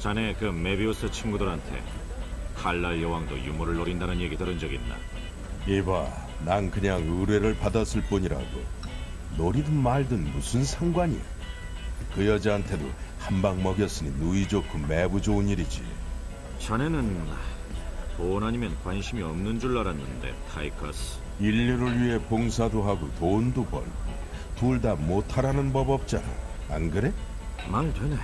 자네 그 메비우스 친구들한테 칼날 여왕도 유물을 노린다는 얘기 들은 적 있나? 이봐, 난 그냥 의뢰를 받았을 뿐이라고. 노리든 말든 무슨 상관이야. 그 여자한테도 한 방 먹였으니 누이 좋고 매부 좋은 일이지. 자네는 돈 아니면 관심이 없는 줄 알았는데 타이커스 인류를 위해 봉사도 하고 돈도 벌고 둘 다 못하라는 법 없잖아. 안 그래? 말 되네.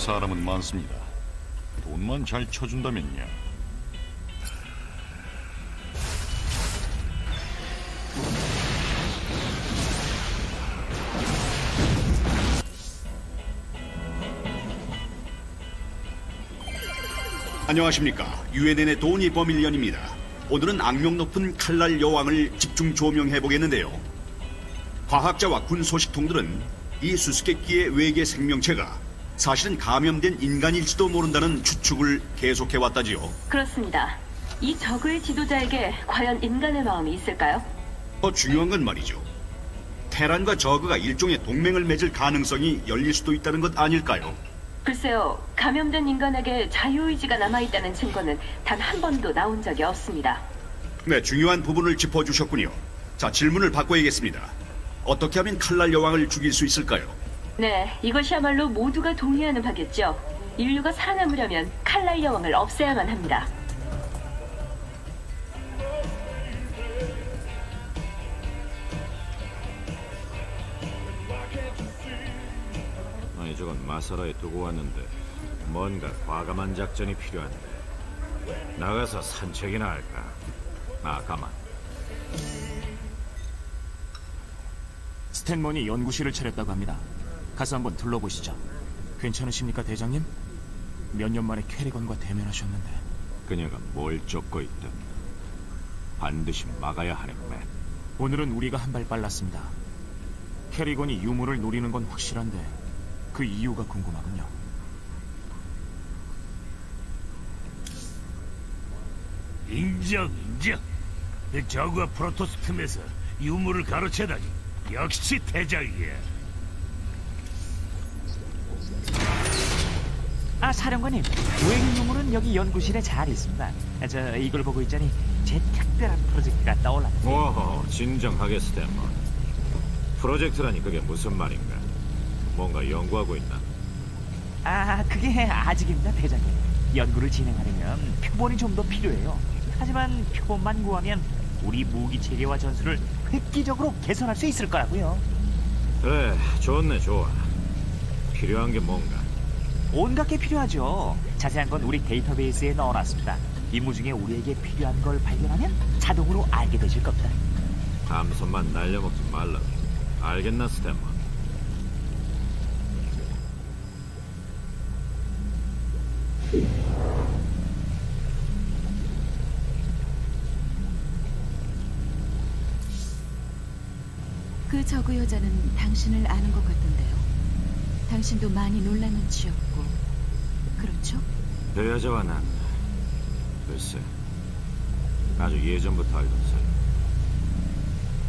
사람은 많습니다. 돈만 잘 쳐준다면요. 안녕하십니까 유엔엔의 도니 버밀리언입니다 오늘은 악명 높은 칼날 여왕을 집중 조명해 보겠는데요 과학자와 군 소식통들은 이 수수께끼의 외계 생명체가 사실은 감염된 인간일지도 모른다는 추측을 계속해 왔다지요 그렇습니다. 이 적의 지도자에게 과연 인간의 마음이 있을까요? 더 중요한 건 말이죠 테란과 저그가 일종의 동맹을 맺을 가능성이 열릴 수도 있다는 것 아닐까요? 글쎄요, 감염된 인간에게 자유의지가 남아있다는 증거는 단 한 번도 나온 적이 없습니다. 네, 중요한 부분을 짚어주셨군요 자 질문을 바꿔야겠습니다 어떻게 하면 칼날 여왕을 죽일 수 있을까요? 네, 이것이야말로 모두가 동의하는 바겠죠. 인류가 살아남으려면 칼날 여왕을 없애야만 합니다. 아니 저건 마사라에 두고 왔는데 뭔가 과감한 작전이 필요한데 나가서 산책이나 할까? 아 가만 스탠먼이 연구실을 차렸다고 합니다. 가서 한번 둘러보시죠. 괜찮으십니까, 대장님? 몇 년 만에 캐리건과 대면하셨는데 그녀가 뭘 쫓고 있든 반드시 막아야 하는 맨 오늘은 우리가 한 발 빨랐습니다. 캐리건이 유물을 노리는 건 확실한데 그 이유가 궁금하군요. 인정, 인정. 그 저그와 프로토스 틈에서 유물을 가로채다니 역시 대장이야. 아 사령관님. 우행 유물은 여기 연구실에 잘 있습니다. 아, 저 이걸 보고 있자니 제 특별한 프로젝트가 떠올랐는데 오호 진정하게 스탠먼 프로젝트라니 그게 무슨 말인가? 뭔가 연구하고 있나? 아 그게 아직입니다 대장님. 연구를 진행하려면 표본이 좀 더 필요해요. 하지만 표본만 구하면 우리 무기 체계와 전술을 획기적으로 개선할 수 있을 거라고요. 그래 좋네 좋아. 필요한 게 뭔가 온갖 게 필요하죠. 자세한 건 우리 데이터베이스에 넣어놨습니다. 임무 중에 우리에게 필요한 걸 발견하면 자동으로 알게 되실 겁니다. 감손만 날려먹지 말라고. 알겠나 스탠먼 그 저그 여자는 당신을 아는 것 같던데요. 당신도 많이 놀란 눈치였고, 그렇죠? 그 여자와 난 글쎄 아주 예전부터 알던 사이.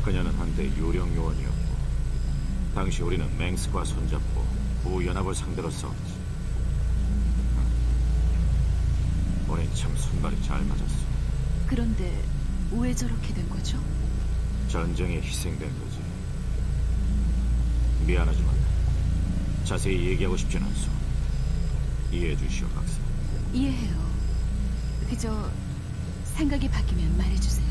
그녀는 한때 요령 요원이었고 당시 우리는 맹스과 손잡고 부연합을 상대로 싸웠지. 우린 참 순발이 잘 맞았어. 그런데 왜 저렇게 된 거죠? 전쟁에 희생된 거지. 미안하지만 자세히 얘기하고 싶진 않소 이해해 주시오 박사 이해해요. 그저 생각이 바뀌면 말해주세요.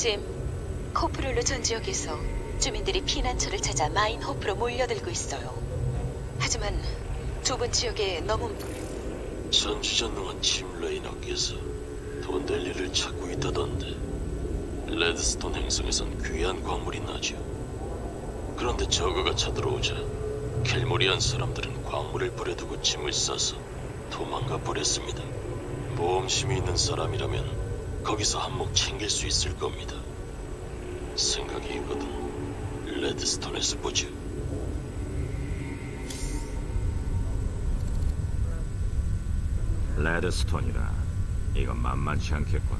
짐, 코프룰루 전 지역에서 주민들이 피난처를 찾아 마인호프로 몰려들고 있어요. 하지만 좁은 지역에 너무 전주전능한 짐 레이너께서 돈 될 일을 찾고 있다던데 레드스톤 행성에선 귀한 광물이 나죠. 그런데 저그가 쳐들어오자 켈모리안 사람들은 광물을 버려두고 짐을 싸서 도망가 버렸습니다. 모험심이 있는 사람이라면 거기서 한몫 챙길 수 있을 겁니다. 생각이 있거든 레드스톤에서 보죠. 레드스톤이라 이건 만만치 않겠군.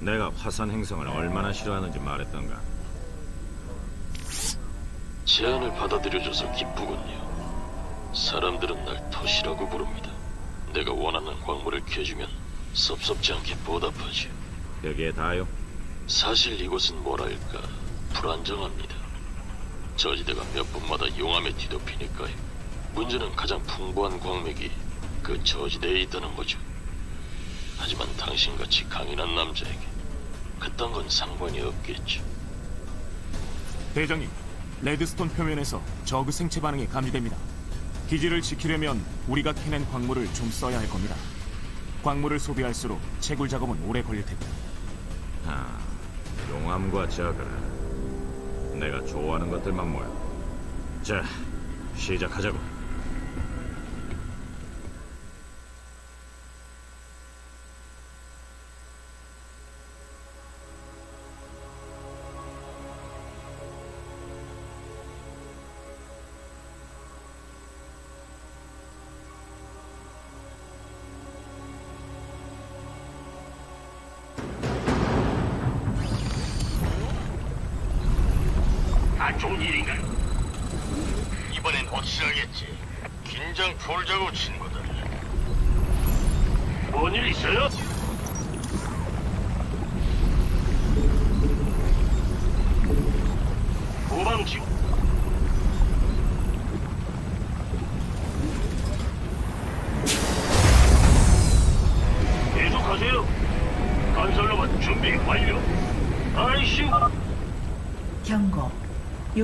내가 화산 행성을 얼마나 싫어하는지 말했던가. 제안을 받아들여줘서 기쁘군요. 사람들은 날 토시라고 부릅니다. 내가 원하는 광물을 캐주면 섭섭지 않게 보답하지. 그게 다요? 사실 이곳은 뭐랄까 불안정합니다. 저지대가 몇 번마다 용암에 뒤덮이니까요. 문제는 가장 풍부한 광맥이 그 저지대에 있다는 거죠. 하지만 당신같이 강인한 남자에게 그딴 건 상관이 없겠죠. 대장님, 레드스톤 표면에서 저그 생체 반응이 감지됩니다. 기지를 지키려면 우리가 캐낸 광물을 좀 써야 할 겁니다. 광물을 소비할수록 채굴 작업은 오래 걸릴 테고요. 아, 용암과 저그. 내가 좋아하는 것들만 모여. 자, 시작하자고.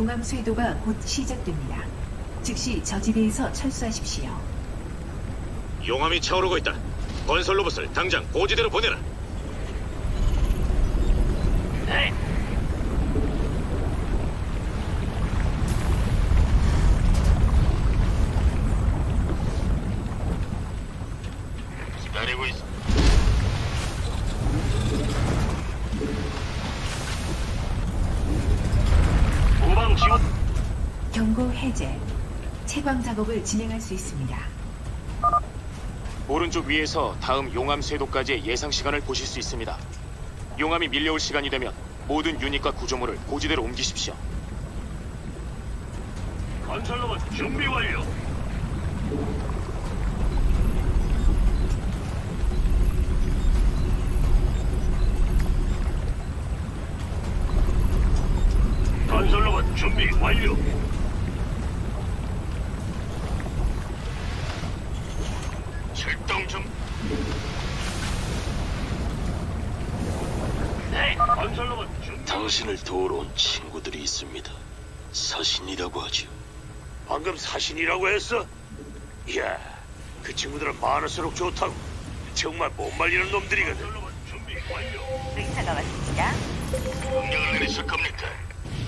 용암 쇄도가 곧 시작됩니다. 즉시 저지대에서 철수하십시오. 용암이 차오르고 있다. 건설 로봇을 당장 고지대로 보내라. 네. 작업을 진행할 수 있습니다. 오른쪽 위에서 다음 용암 쇄도까지의 예상 시간을 보실 수 있습니다. 용암이 밀려올 시간이 되면 모든 유닛과 구조물을 고지대로 옮기십시오. 건설로만 준비 완료. 건설로만 준비 완료. 출동 중. 네. 건설로만 준비. 당신을 도우러 온 친구들이 있습니다. 사신이라고 하지요. 방금 사신이라고 했어? 이야, 그 친구들은 많을수록 좋다고. 정말 못 말리는 놈들이거든. 준비 완료. 의사가 왔습니다. 명령을 내리실 겁니까?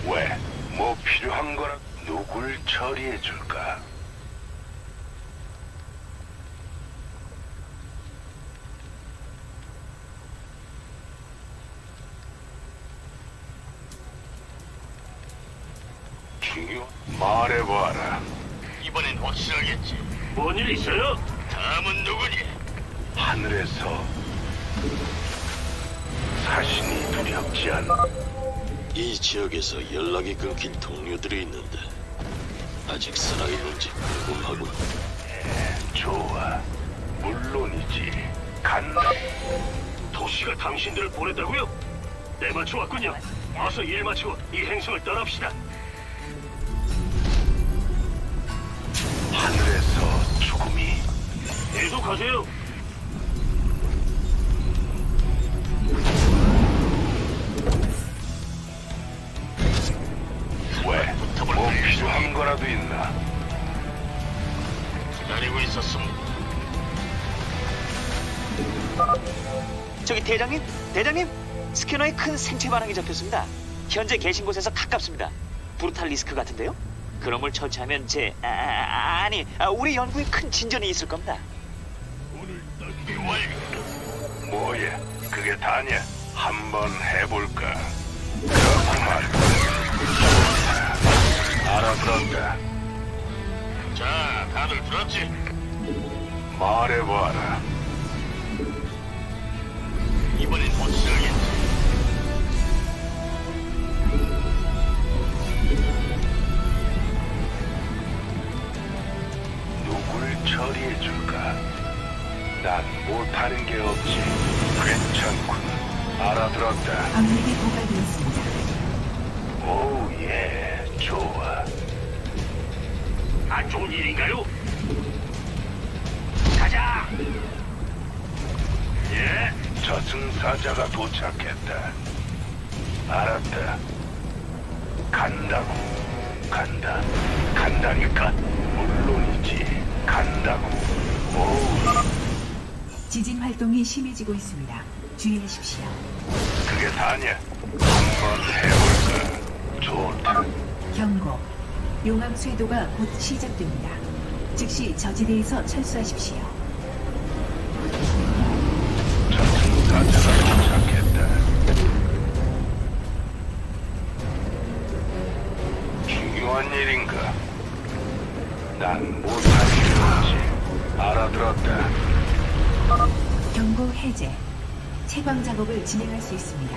왜? 뭐 필요한 거라 누굴 처리해 줄까? 중요 말해봐라. 확실하겠지. 뭔 일 있어요? 다음은 누구니? 하늘에서 사신이 두렵지 않아. 이 지역에서 연락이 끊긴 동료들이 있는데 아직 살아있는지 궁금하군. 좋아. 물론이지. 간다. 도시가 당신들을 보냈다고요? 때 맞춰 왔군요. 어서 일 마치고 이 행성을 떠납시다. 계속하세요. 왜? 뭐 필요한 거라도 있나? 기다리고 있었습니다. 저기 대장님, 대장님, 스캐너에 큰 생체 반응이 잡혔습니다. 현재 계신 곳에서 가깝습니다. 브루탈 리스크 같은데요? 그럼을 처치하면 제 아, 아, 아 아니 아, 우리 연구에 큰 진전이 있을 겁니다. 그게 다냐? 한번 해볼까? 그렇구만. 알아들었다. 자, 다들 들었지? 말해봐라. 이번엔 확실하겠지. 누굴 처리해줄까? 난 못하는 게 없지. 괜찮군. 알아들었다. 광맥이 고갈되었습니다. 오, 예, 좋아. 안 좋은 일인가요? 가자! 예? 저승사자가 도착했다. 알았다. 간다고. 간다. 간다니까. 물론이지. 간다고. 오, 지진 활동이 심해지고 있습니다. 주의하십시오. 그게 다냐? 한번 해볼까? 좋다. 경고. 용암 쇄도가 곧 시작됩니다. 즉시 저지대에서 철수하십시오. 저승사자가 도착했다. 중요한 일인가? 난 해제. 채광 작업을 진행할 수 있습니다.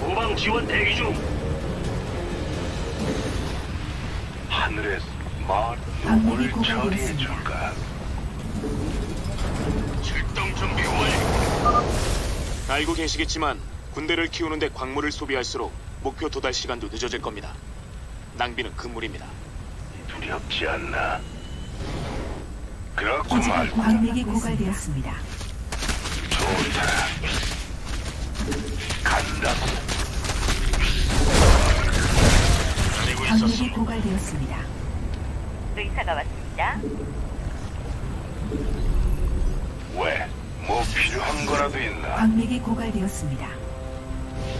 후방 지원 대기 중. 말 광맥이 누굴 고갈되었습니다. 처리해줄까? 출동 준비 완료. 알고 계시겠지만 군대를 키우는데 광물을 소비할수록 목표 도달 시간도 늦어질 겁니다. 낭비는 금물입니다. 두렵지 않나? 그렇고 기지가 말고 광맥이 고갈되었습니다. 좋다. 간다고. 광맥이 고갈되었습니다. 의사가 왔습니다. 왜? 뭐 필요한 거라도 있나? 광맥이 고갈되었습니다.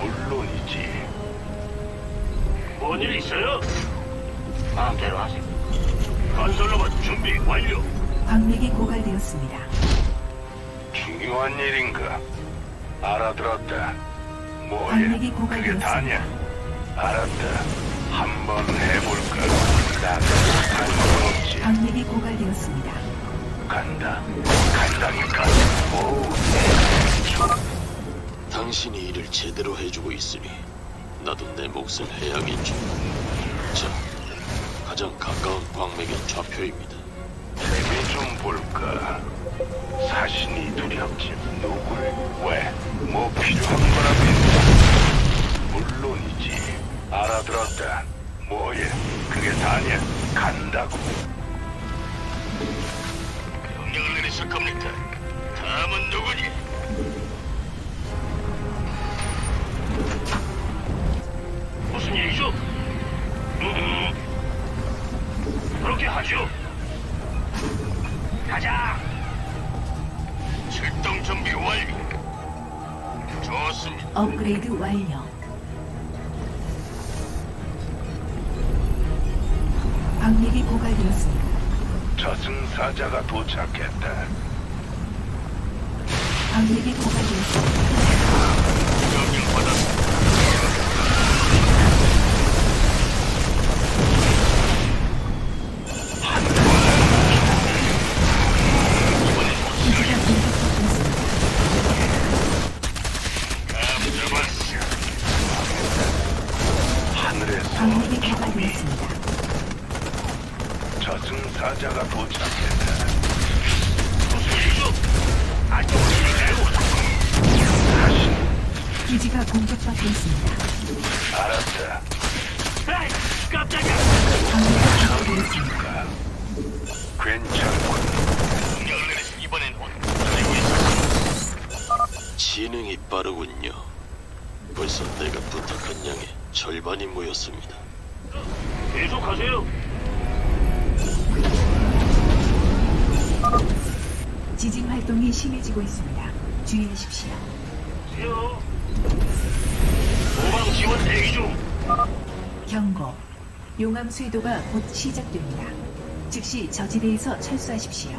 물론이지. 뭔일 있어요? 마음대로 하세요. 건설로봇 준비 완료. 광맥이 고갈되었습니다. 중요한 일인가? 알아들었다. 뭐야? 광맥이 그게 고갈되었습니다. 다냐? 알았다. 한번 해볼까? 난 못할 건 없지. 광맥이 고갈되었습니다. 간다. 간다니까. 오, 당신이 일을 제대로 해주고 있으니 나도 내 몫을 해야겠죠. 자, 가장 가까운 광맥의 좌표입니다. 재미 좀 볼까? 사신이 두렵지. 누굴? 왜? 뭐 필요한 거라도 있나? 물론이지. 알아들었다. 뭐야? 그게 다냐? 간다고. 명령을 내리실 겁니까? 다음은 누구니? 무슨 일이죠? 음, 그렇게 하죠. 가자. 출동 준비 완료. 좋습니다. 업그레이드 완료. 광맥이 고갈되었습니다. 저승사자가 도착했다. 광맥이 고갈되었습니다. 절반이 모였습니다. 계속하세요. 지진 활동이 심해지고 있습니다. 주의하십시오. 요. 도방 지원 대기 중. 경고. 용암 쇄도가 곧 시작됩니다. 즉시 저지대에서 철수하십시오.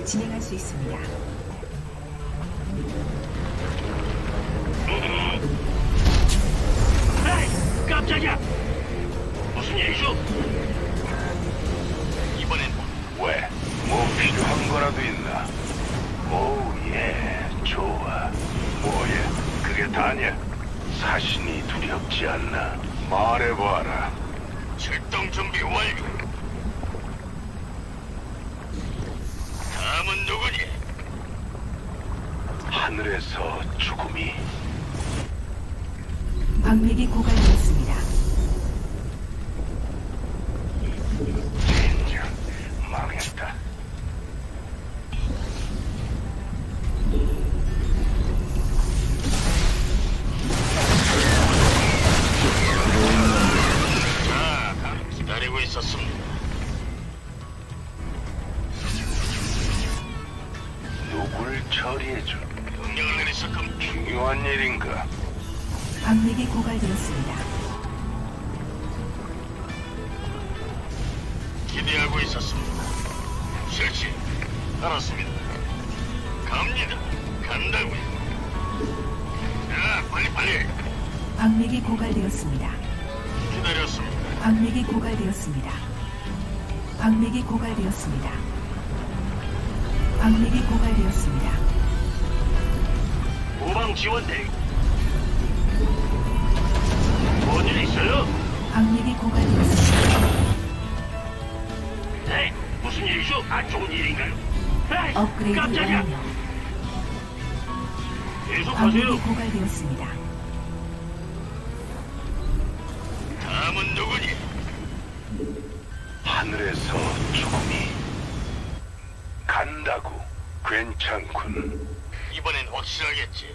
작업을 진행할 수 있습니다. 에이, 깜짝이야. 무슨 일이죠? 이번엔 왜? 뭐 필요한 거라도 있나? 오, 예, 좋아. 뭐야, 그게 다냐? 사신이 두렵지 않나? 말해봐라. 출동 준비 완료. 다음은 누구니? 하늘에서 죽음이 광맥이 고갈되었습니다. 겁니다. 중요한 일인가? 광맥이 고갈되었습니다. 기대하고 있었습니다. 실시. 알았습니다. 갑니다. 간다고요. 자, 빨리 빨리. 광맥이 고갈되었습니다. 기다렸습니다. 광맥이 고갈되었습니다. 광맥이 고갈되었습니다. 광맥이 고갈되었습니다. 후방 지원 대기. 뭔일 있어요? 광맥이 고갈되었습니다. 네, 무슨 일이죠? 안 좋은 일인가요? 에이, 업그레이드 깜짝이야. 완료. 계속하세요. 광맥이 고갈되었습니다. 다음은 누구니? 하늘에서 죽음이 간다고 괜찮군. 이번엔 확실하겠지.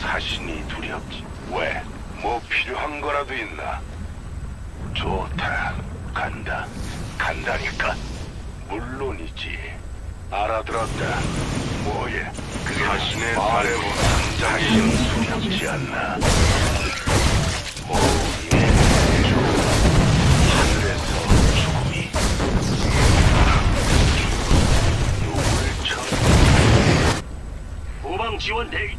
사신이 두렵지. 왜? 뭐 필요한 거라도 있나? 좋다. 간다. 간다니까. 물론이지. 알아들었다. 뭐예? 그게 자신의 말해보나. 자신 두렵지 않나? 오 후방 지원 대기.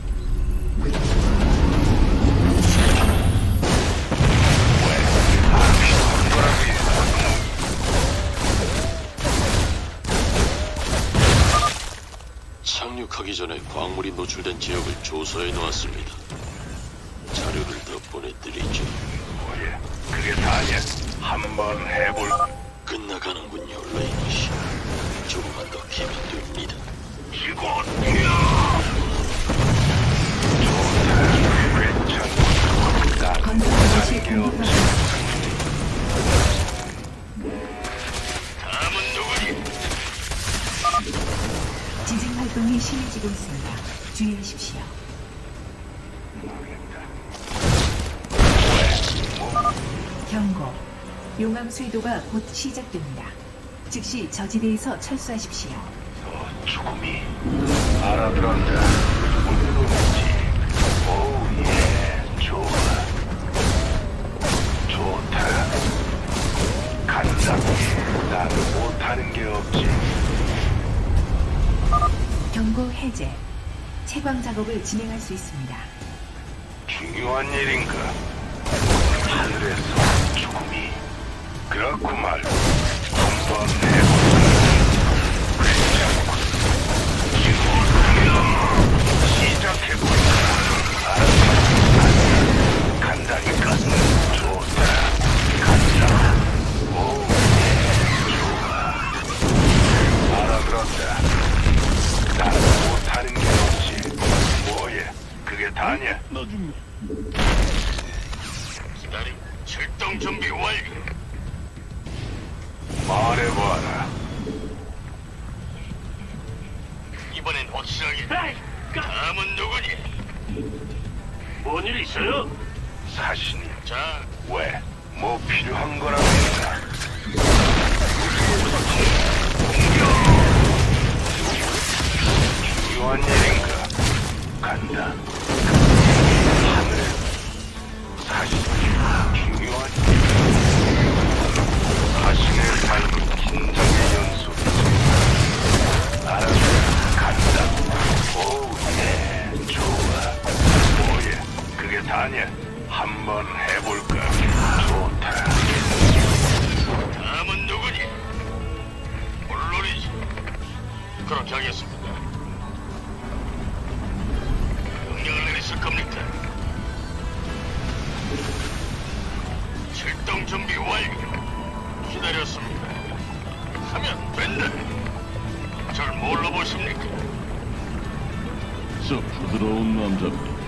착륙하기 전에 광물이 노출된 지역을 조사해 놓았습니다. 자료를 더 보내드리죠. 뭐예? 그게 다냐? 한번 해볼. 끝나가는군요, 레이니 씨. 조금만 더 기면 됩니다. 이건 뭐야? 건설 로봇이 공격받고 다음은 누구니? 지진 활동이 심해지고 있습니다. 주의하십시오. 경고. 용암 쇄도가 곧 시작됩니다. 즉시 저지대에서 철수하십시오. 죽음이 알아들었다. 물론이지. 오 경고 해제. 채광 작업을 진행할 수 있습니다. 중요한 일인가? 하늘에서 죽음이 그렇고 말고 한번 해 뭐예? 그게 다냐? 기다림. 출동 준비 완료. 말해봐라. 이번엔 확실하게. 다음은 누구니? 뭔 일 있어요? 사신이 자, 왜? 뭐 필요한 거랍니까? 중요한 일인가? 간다. 중요한 사신의 삶은 긴장의 연속이지. 알았어. 간다. 오, 예. 좋아. 뭐야? 그게 다냐? 한번 해볼까? 좋다. 다음은 누구니? 물론이지. 그렇게 하겠습니다. 명령을 내리실 겁니까? 출동 준비 완료. 기다렸습니다. 하면 된다. 절 뭘로 보십니까? 저 부드러운 남자입니다.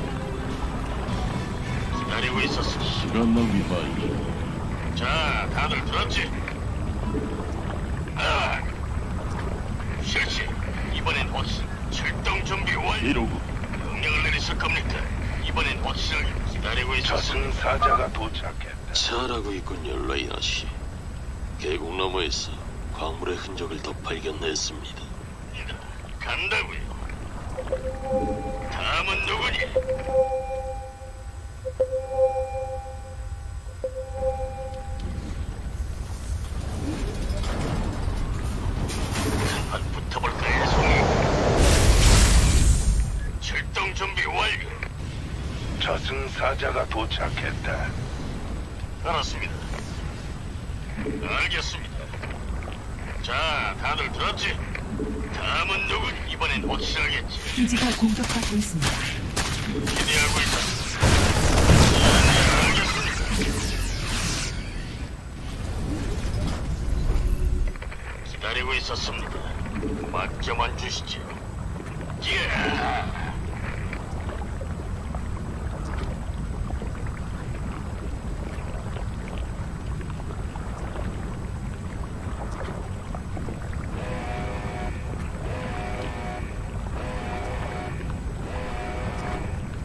기다리고 있었습니다. 시간 낭비 말고. 자, 다들 들었지? 아, 실시. 이번엔 확실. 출동 준비 완료. 이러고 명령을 내리실 겁니까? 이번엔 확실하게 기다리고 있었습니다. 저승사자가 도착했다. 잘하고 있군요, 레이나 씨. 계곡 너머에서 광물의 흔적을 더 발견했습니다. 간다고요. 다음은 누구니? 한판 붙어볼까요, 송이? 출동 준비 완료. 저승사자가 도착했다. 알았습니다. 알겠습니다. 자, 다들 들었지? 다음은 누구니? 이번엔 확실하겠지. 기지가 공격받고 있습니다. 기대하고 있었습니다. 네, 알겠습니다. 기다리고 있었습니다. 맡겨만 주시죠. 예!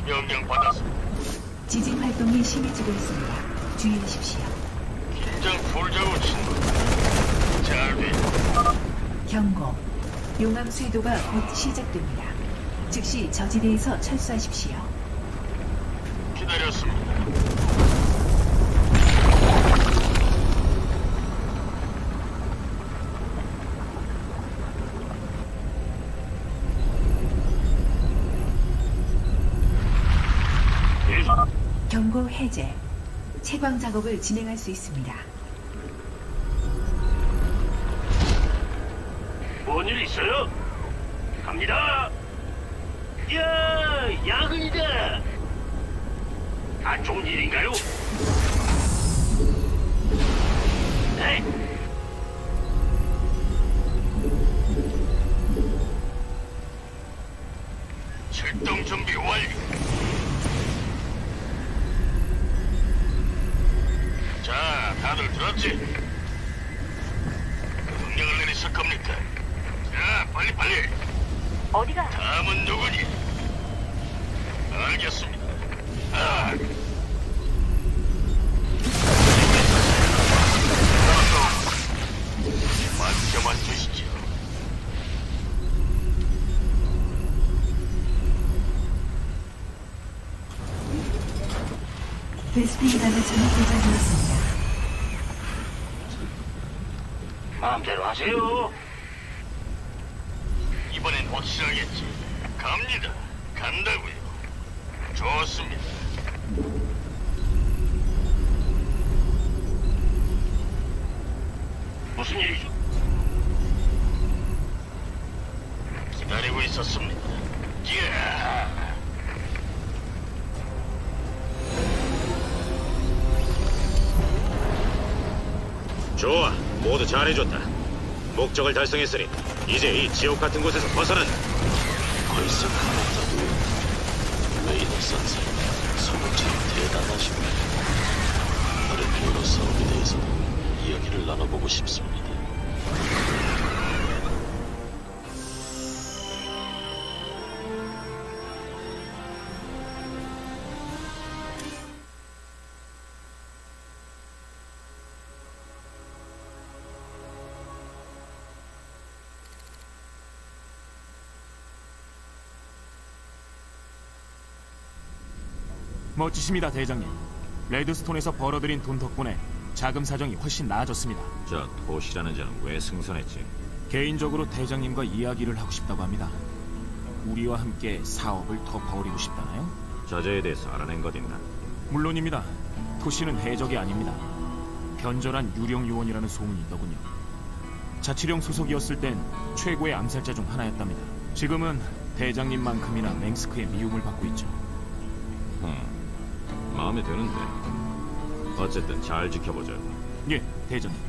명령 받았습니다. 지진 활동이 심해지고 있습니다. 주의하십시오. 긴장 풀자고 친구. 잘 돼. 경고. 용암 쇄도가 곧 시작됩니다. 즉시 저지대에서 철수하십시오. 기다렸습니다. 해제. 채광 작업을 진행할 수 있습니다. 뭔 일 있어요? 갑니다. 야, 야근이다. 안 좋은 일인가요? 베스핀 가르천이 도착되었습니다. 마음대로 하세요. 이번엔 확실하겠지. 갑니다. 간다고요. 좋습니다. 무슨 일이죠? 기다리고 있었습니다. 좋아, 모두 잘해줬다. 목적을 달성했으니 이제 이 지옥 같은 곳에서 벗어난 벌써 가만다고 레이나 선생, 소문처럼 대단하십니다. 다른 여러 사업에 대해서도 이야기를 나눠보고 싶습니다. 멋지십니다, 대장님. 레드스톤에서 벌어들인 돈 덕분에 자금 사정이 훨씬 나아졌습니다. 저 토시라는 자는 왜 승선했지? 개인적으로 대장님과 이야기를 하고 싶다고 합니다. 우리와 함께 사업을 더 벌이고 싶다나요? 저자에 대해서 알아낸 것 있나? 물론입니다. 토시는 해적이 아닙니다. 변절한 유령 요원이라는 소문이 있더군요. 자치령 소속이었을 땐 최고의 암살자 중 하나였답니다. 지금은 대장님만큼이나 맹스크의 미움을 받고 있죠. 마음에 드는데. 어쨌든 잘 지켜보자. 예, 대장님.